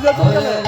你要坐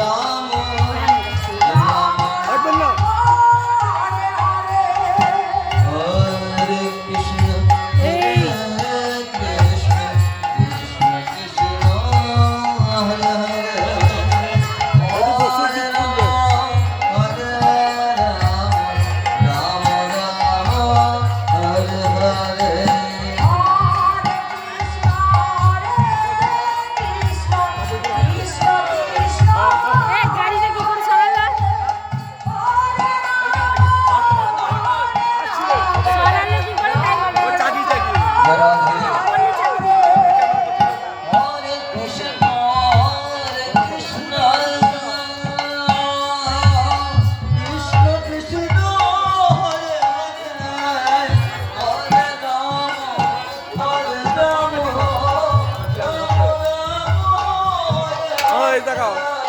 এই দেখাও।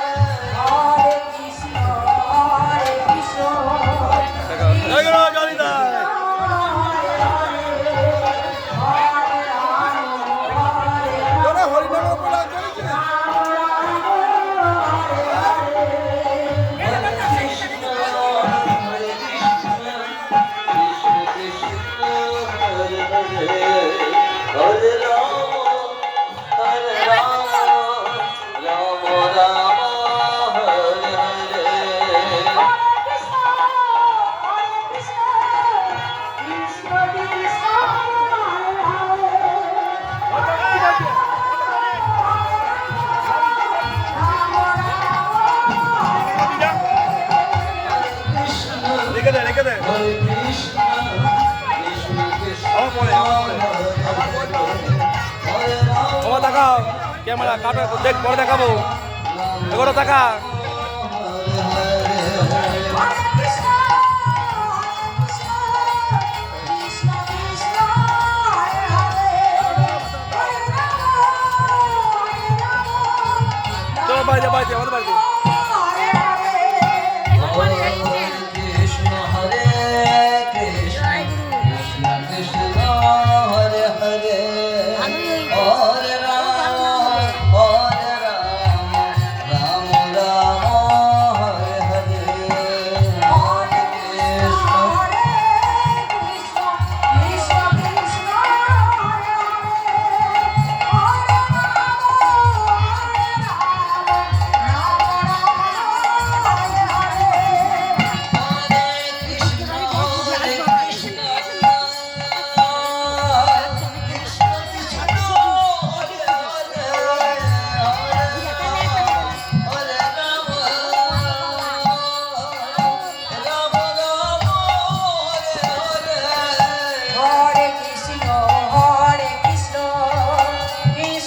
দেখাও ক্যামেরা কাটা দেখ পরে দেখাবো। এগুলো দেখা বাড়িতে বাড়িতে আমাদের বাড়িতে।